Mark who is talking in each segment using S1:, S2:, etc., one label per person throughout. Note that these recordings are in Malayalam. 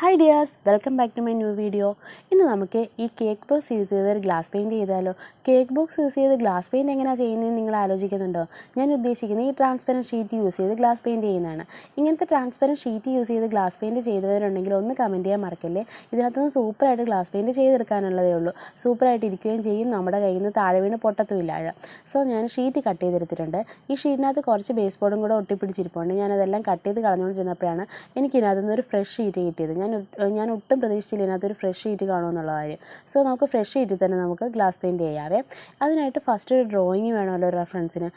S1: Hi dears welcome back to my new video ഇന്ന് നമുക്ക് ഈ കേക്ക് ബോക്സ് യൂസ് ചെയ്ത് ഒരു ഗ്ലാസ് പെയിന്റ് ചെയ്താലോ? കേക്ക് ബോക്സ് യൂസ് ചെയ്ത് ഗ്ലാസ് പെയിന്റ് എങ്ങനെയാണ് ചെയ്യുന്നതെന്ന് നിങ്ങൾ ആലോചിക്കുന്നുണ്ടോ? ഞാൻ ഉദ്ദേശിക്കുന്നത് ഈ ട്രാൻസ്പെറന്റ് ഷീറ്റ് യൂസ് ചെയ്ത് ഗ്ലാസ് പെയിന്റ് ചെയ്യുന്നതാണ്. ഇങ്ങനത്തെ ട്രാൻസ്പെറന്റ് ഷീറ്റ് യൂസ് ചെയ്ത് ഗ്ലാസ് പെയിന്റ് ചെയ്തവരുണ്ടെങ്കിൽ ഒന്ന് കമന്റ് ചെയ്യാൻ മറക്കല്ലേ? ഇതിനകത്തുനിന്ന് സൂപ്പറായിട്ട് ഗ്ലാസ് പെയിന്റ് ചെയ്തെടുക്കാനുള്ളതേ ഉള്ളൂ. സൂപ്പറായിട്ട് ഇരിക്കുകയും ചെയ്യും. നമ്മുടെ കയ്യിൽ നിന്ന് താഴെ വീണ് പൊട്ടത്തുമില്ല സോ ഞാൻ ഷീറ്റ് കട്ട് ചെയ്തെടുത്തിട്ടുണ്ട്. ഈ ഷീറ്റിനകത്ത് കുറച്ച് ബേസ് ബോർഡും കൂടെ ഒട്ടിപ്പിടിച്ചിരിപ്പുണ്ട്. ഞാനതെല്ലാം കട്ട് ചെയ്ത് കളഞ്ഞുകൊണ്ടിരുന്നപ്പോഴാണ് എനിക്ക് ഇതിനകത്തുനിന്ന് ഒരു ഫ്രഷ് ഷീറ്റ് കിട്ടിയത്. ഞാൻ ഞാൻ ഒട്ടും പ്രതീക്ഷിച്ചില്ല ഇതിനകത്തൊരു ഫ്രഷ് ഷീറ്റ് കാണുമെന്നുള്ള കാര്യം. സോ നമുക്ക് ഫ്രഷ് ഷീറ്റിൽ തന്നെ നമുക്ക് ഗ്ലാസ് പെയിന്റ് ചെയ്യാവേ. അതിനായിട്ട് ഫസ്റ്റ് ഒരു ഡ്രോയിങ് വേണമല്ലോ റെഫറൻസിന്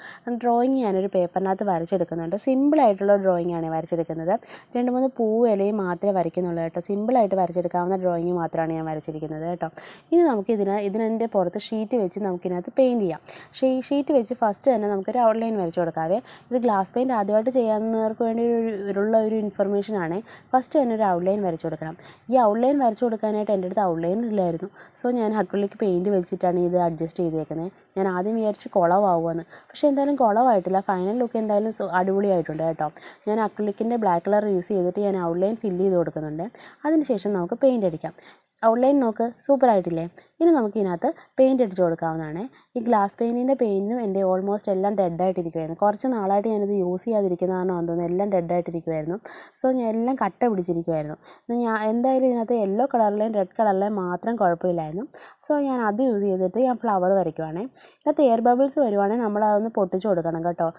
S1: ഡ്രോയിങ് ഞാനൊരു പേപ്പറിനകത്ത് വരച്ചെടുക്കുന്നുണ്ട്. സിമ്പിളായിട്ടുള്ള ഡ്രോയിങ് ആണ് വരച്ചെടുക്കുന്നത്. രണ്ട് മൂന്ന് പൂവ് ഇലയും മാത്രമേ വരയ്ക്കുന്നുള്ളൂ കേട്ടോ. സിമ്പിളായിട്ട് വരച്ചെടുക്കാവുന്ന ഡ്രോയിങ് മാത്രമാണ് ഞാൻ വരച്ചിരിക്കുന്നത് കേട്ടോ. ഇനി നമുക്ക് ഇതിന് ഇതിനെ പുറത്ത് ഷീറ്റ് വെച്ച് നമുക്കിതിനകത്ത് പെയിന്റ് ചെയ്യാം. ഷീ ഷീറ്റ് വെച്ച് ഫസ്റ്റ് തന്നെ നമുക്കൊരു ഔട്ട്ലൈൻ വരച്ച് കൊടുക്കാവേ. ഇത് ഗ്ലാസ് പെയിന്റ് ആദ്യമായിട്ട് ചെയ്യാവുന്നവർക്ക് വേണ്ടി ഒരു ഒരു ഇൻഫർമേഷനാണ് ഫസ്റ്റ് തന്നെ ഒരു ഔട്ട്ലൈൻ വരച്ച് കൊടുക്കണം. ഈ ഔട്ട്ലൈൻ വരച്ചു കൊടുക്കാനായിട്ട് എന്റെ അടുത്ത് ഔട്ട്ലൈൻ ഇല്ലായിരുന്നു. സോ ഞാൻ അക്കുള്ളിക്ക് പെയിന്റ് വെച്ചിട്ടാണ് ഇത് അഡ്ജസ്റ്റ് ചെയ്തേക്കുന്നത് ഞാൻ ആദ്യം വിചാരിച്ച് കുളമാവുമെന്ന് പക്ഷേ എന്തായാലും കുളമായിട്ടില്ല ഫൈനൽ ലുക്ക് എന്തായാലും അടിപൊളിയായിട്ടുണ്ട് കേട്ടോ. ഞാൻ അക്രിലിക്കിന്റെ ബ്ലാക്ക് കളർ യൂസ് ചെയ്തിട്ട് ഞാൻ ഔട്ട്ലൈൻ ഫില്ല് ചെയ്ത് കൊടുക്കുന്നുണ്ട്. അതിനുശേഷം നമുക്ക് പെയിന്റ് അടിക്കാം. ഔട്ട്ലൈൻ നോക്ക് സൂപ്പറായിട്ടില്ലേ ഇനി നമുക്ക് ഇതിനകത്ത് പെയിന്റ് അടിച്ച് കൊടുക്കാവുന്നതാണ്. ഈ ഗ്ലാസ് പെയിന്റിന്റെ പെയിന്റിനും എന്റെ ഓൾമോസ്റ്റ് എല്ലാം ഡെഡായിട്ടിരിക്കുമായിരുന്നു കുറച്ച് നാളായിട്ട് ഞാനിത് യൂസ് ചെയ്യാതിരിക്കുന്ന കാരണം തോന്നുന്നു എല്ലാം ഡെഡായിട്ടിരിക്കുമായിരുന്നു സോ ഞാൻ എല്ലാം കട്ട പിടിച്ചിരിക്കുമായിരുന്നു ഞാൻ എന്തായാലും ഇതിനകത്ത് യെല്ലോ കളറിലെയും റെഡ് കളറിലെയും മാത്രം കുഴപ്പമില്ലായിരുന്നു. സോ ഞാൻ അത് യൂസ് ചെയ്തിട്ട് ഞാൻ ഫ്ലവർ വരയ്ക്കുവാണേ. ഇതിനകത്ത് എയർ ബബിൾസ് വരുവാണെങ്കിൽ നമ്മൾ അതൊന്ന് പൊട്ടിച്ച് കൊടുക്കണം കേട്ടോ.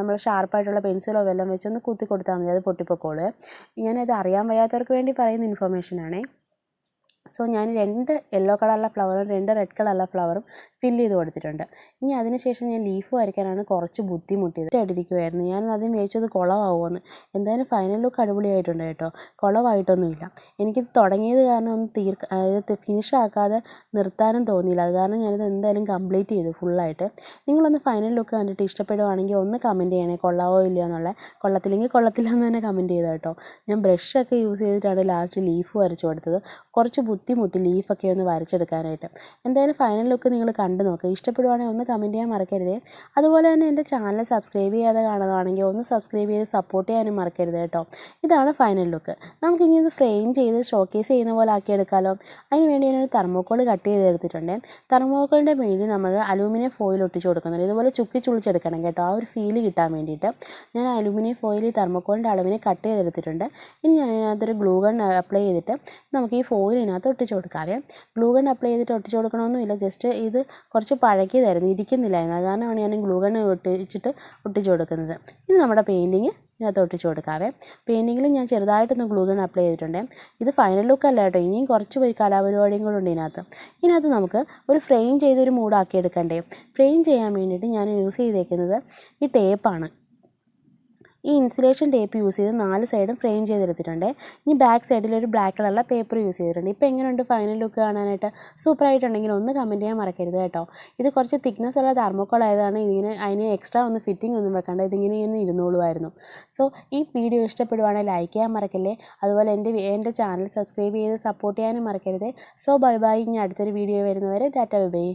S1: നമ്മൾ ഷാർപ്പായിട്ടുള്ള പെൻസിലോ വല്ലതും വെച്ചൊന്ന് കുത്തി കൊടുത്താൽ മതി അത് പൊട്ടിപ്പോക്കോളൂ ഞാനത് അറിയാൻ വയ്യാത്തവർക്ക് വേണ്ടി പറയുന്ന ഇൻഫർമേഷനാണേ സോ ഞാൻ രണ്ട് യെല്ലോ കളറുള്ള ഫ്ലവറും രണ്ട് റെഡ് കളറുള്ള ഫ്ലവറും ഫില്ല് ചെയ്ത് കൊടുത്തിട്ടുണ്ട്. ഇനി അതിനുശേഷം ഞാൻ ലീഫ് വരയ്ക്കാനാണ് കുറച്ച് ബുദ്ധിമുട്ടിയത്. ഇട്ടിരിക്കുമായിരുന്നു ഞാൻ ആദ്യം വിചാരിച്ചത് കുളമാവുമെന്ന് എന്തായാലും ഫൈനൽ ലുക്ക് അടിപൊളിയായിട്ടുണ്ട് കേട്ടോ. കുളമായിട്ടൊന്നുമില്ല എനിക്കിത് തുടങ്ങിയത് കാരണം ഒന്ന് തീർക്ക അതായത് ഫിനിഷ് ആക്കാതെ നിർത്താനും തോന്നിയില്ല. അത് കാരണം ഞാനിത് എന്തായാലും കംപ്ലീറ്റ് ചെയ്തു ഫുള്ളായിട്ട് നിങ്ങളൊന്ന് ഫൈനൽ ലുക്ക് കണ്ടിട്ട് ഇഷ്ടപ്പെടുവാണെങ്കിൽ ഒന്ന് കമന്റ് ചെയ്യണേ. കൊള്ളാവോ ഇല്ലയോ എന്നുള്ള. കൊള്ളത്തില്ലെങ്കിൽ കൊള്ളത്തില്ല എന്ന് തന്നെ കമന്റ് ചെയ്തോ കേട്ടോ. ഞാൻ ബ്രഷൊക്കെ യൂസ് ചെയ്തിട്ടാണ് ലാസ്റ്റ് ലീഫ് വരച്ചു കൊടുത്തത്. കുറച്ച് ബുദ്ധിമുട്ടി ലീഫൊക്കെ ഒന്ന് വരച്ചെടുക്കാനായിട്ട്. എന്തായാലും ഫൈനൽ ലുക്ക് നിങ്ങൾ കണ്ടു നോക്കുക ഇഷ്ടപ്പെടുവാണെങ്കിൽ ഒന്ന് കമന്റ് ചെയ്യാൻ മറക്കരുത്. അതുപോലെ തന്നെ എന്റെ ചാനൽ സബ്സ്ക്രൈബ് ചെയ്യാതെ കാണുകയാണെങ്കിൽ ഒന്ന് സബ്സ്ക്രൈബ് ചെയ്ത് സപ്പോർട്ട് ചെയ്യാനും മറക്കരുത് കേട്ടോ. ഇതാണ് ഫൈനൽ ലുക്ക് നമുക്കിനി ഇത് ഫ്രെയിം ചെയ്ത് ഷോക്കേസ് ചെയ്യുന്ന പോലെ ആക്കി എടുക്കാമല്ലോ അതിന് വേണ്ടി ഞാനൊരു തെർമോക്കോൾ കട്ട് ചെയ്ത് എടുത്തിട്ടുണ്ട്. തെർമോക്കോളിന്റെ മേളിൽ നമ്മൾ അലൂമിനിയം ഫോയിൽ ഒട്ടിച്ച് കൊടുക്കുന്നുണ്ട്. ഇതുപോലെ ചുക്കി ചുളിച്ചെടുക്കണം കേട്ടോ. ആ ഒരു ഫീൽ കിട്ടാൻ വേണ്ടിയിട്ട്. ഞാൻ അലൂമിനിയം ഫോയിൽ ഈ തെർമോക്കോളിന്റെ അളവിനെ കട്ട് ചെയ്തെടുത്തിട്ടുണ്ട്. ഇനി ഞാൻ അതൊരു ഗ്ലൂ ഗൺ അപ്ലൈ ചെയ്തിട്ട് നമുക്ക് ഈ ഫോയിലിനകത്ത് ഒട്ടിച്ച് കൊടുക്കാവേ ഗ്ലൂഗൺ അപ്ലൈ ചെയ്തിട്ട് ഒട്ടിച്ച് കൊടുക്കണമെന്നില്ല ജസ്റ്റ് ഇത് കുറച്ച് പഴകിയതായിരുന്നു. ഇരിക്കുന്നില്ലായിരുന്നു. അത് കാരണമാണ് ഞാൻ ഗ്ലൂഗൺ ഒട്ടിച്ചിട്ട് ഒട്ടിച്ച് കൊടുക്കുന്നത്. ഇനി നമ്മുടെ പെയിന്റിങ് ഇതിനകത്ത് ഒട്ടിച്ച് കൊടുക്കാവേ പെയിന്റിങ്ങിൽ ഞാൻ ചെറുതായിട്ടൊന്ന് ഗ്ലൂഗൺ അപ്ലൈ ചെയ്തിട്ടുണ്ട്. ഇത് ഫൈനൽ ലുക്ക് അല്ല കേട്ടോ. ഇനിയും കുറച്ച് പോയി കലാപരിപാടിയും കൂടെ ഉണ്ട് ഇതിനകത്ത്. ഇതിനകത്ത് നമുക്ക് ഒരു ഫ്രെയിം ചെയ്തൊരു മൂടാക്കി എടുക്കണ്ടേ ഫ്രെയിം ചെയ്യാൻ വേണ്ടിയിട്ട് ഞാൻ യൂസ് ചെയ്തേക്കുന്നത് ഈ ടേപ്പാണ് ഈ ഇൻസുലേഷൻ ടേപ്പ് യൂസ് ചെയ്ത് നാല് സൈഡും ഫ്രെയിം ചെയ്തെടുത്തിട്ടുണ്ട്. ഇനി ബാക്ക് സൈഡിൽ ഒരു ബ്ലാക്ക് കളറുള്ള പേപ്പർ യൂസ് ചെയ്തിട്ടുണ്ട്. ഇപ്പോൾ എങ്ങനെയുണ്ട് ഫൈനൽ ലുക്ക് കാണാനായിട്ട്? സൂപ്പർ ആയിട്ടുണ്ടെങ്കിൽ ഒന്ന് കമന്റ് ചെയ്യാൻ മറക്കരുത് കേട്ടോ. ഇത് കുറച്ച് തിക്നെസ് ഉള്ള തെർമോക്കോൾ ആയതാണ്. ഇതിങ്ങനെ അതിന് എക്സ്ട്രാ ഒന്ന് ഫിറ്റിംഗ് ഒന്നും വെക്കേണ്ട. ഇതിങ്ങനെ ഇങ്ങനെ ഇരുന്നോളുമായിരുന്നു. സോ ഈ വീഡിയോ ഇഷ്ടപ്പെടുവാണെങ്കിൽ ലൈക്ക് ചെയ്യാൻ മറക്കല്ലേ? അതുപോലെ എന്റെ എന്റെ ചാനൽ സബ്സ്ക്രൈബ് ചെയ്ത് സപ്പോർട്ട് ചെയ്യാനും മറക്കരുത്. സോ ബൈ ബൈ ഇനി അടുത്തൊരു വീഡിയോ വരുന്നവരെ ടാറ്റ ബൈ.